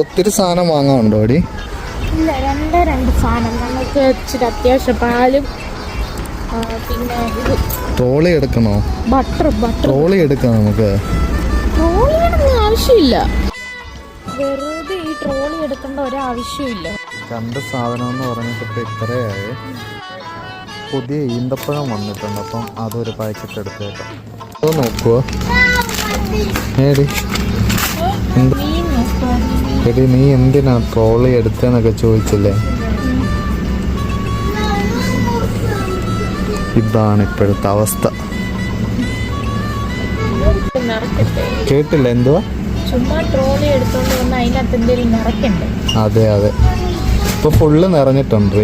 ഒത്തിരി സാധനം വാങ്ങാനുണ്ടോ അടി ഇല്ല രണ്ട് രണ്ട് സാധനം. നമുക്ക് ഇച്ചിരി അത്യാവശ്യം പാലും പിന്നെ ട്രോളി എടുക്കണോ? Butter butter. ട്രോളി എടുക്കാം നമുക്ക്. ട്രോളിയുടെ ആവശ്യമില്ല. വെറുതെ ഈ ട്രോളി എടുക്കേണ്ട ഒരാവശ്യമില്ല. രണ്ട് സാധനം എന്ന് പറഞ്ഞിട്ട് ഇപ്പൊ ഇത്രയായി. പുതിയ ഈന്തപ്പഴം വന്നിട്ടുണ്ട് അപ്പം അതൊരു പാക്കറ്റ് എടുത്തേക്കാം. അത് നോക്കുവോ? ഏടി? എന്ത് എടി നീ എന്തിനാ ട്രോളി എടുത്തെന്നൊക്കെ ചോദിച്ചില്ലേ? ഇതാണ് ഇപ്പോഴത്തെ അവസ്ഥ. കേട്ടില്ല എന്തുവാ? അതെ അതെ. ഇപ്പൊ ഫുള്ള് നിറഞ്ഞിട്ടുണ്ട്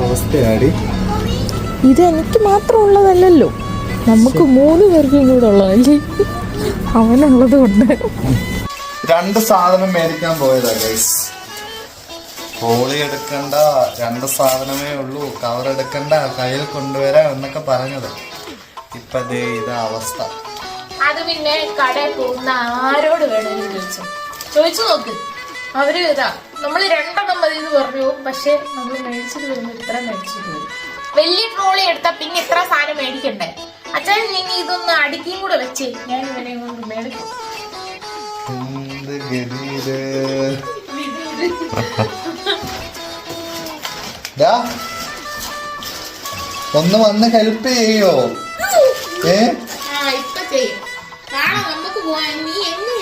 അവസ്ഥയാടി? ഇത് എനിക്ക് മാത്രം ഉള്ളതല്ലല്ലോ. നമുക്ക് മൂന്ന് പേർക്കും കൂടെ ഉള്ളതല്ലേ? അവനുള്ളത് കൊണ്ട് രണ്ട് സാധനം മേടിക്കാൻ പോയതാ ഗൈസ് ഹോളി എടുക്കണ്ട രണ്ട് സാധനമേ ഉള്ളൂ. കവർ എടുക്കണ്ട കയ്യിൽ കൊണ്ടുവരാ എന്നൊക്കെ പറഞ്ഞത്. ഇപ്പൊ ദേ ഇതാ അവസ്ഥ. അത് പിന്നെ കടയിൽ പോകുന്ന ആരോട് വേണമെങ്കിലും ചോദിച്ചു? ചോദിച്ചു നോക്ക്. അവർ ഇതാ നമ്മൾ രണ്ടെണ്ണം മതി എന്ന് പറഞ്ഞു പക്ഷെ നമ്മൾ മേടിച്ചിട്ട് വരുമ്പോൾ ഇത്ര മേടിച്ചിട്ട് വരും. വലിയ ട്രോളി എടുത്താ പിന്നെ ഇത്ര ഞാൻ ഇവനെ കൊണ്ട് മേടിക്കും എന്ത് ഗതിയിൽ ഒന്ന് വന്ന് ഹെൽപ്പ് ചെയ്യോ? ഏ ഇപ്പൊ ചെയ്യും. നാളെ നമുക്ക് പോവാൻ നീ എങ്ങനെ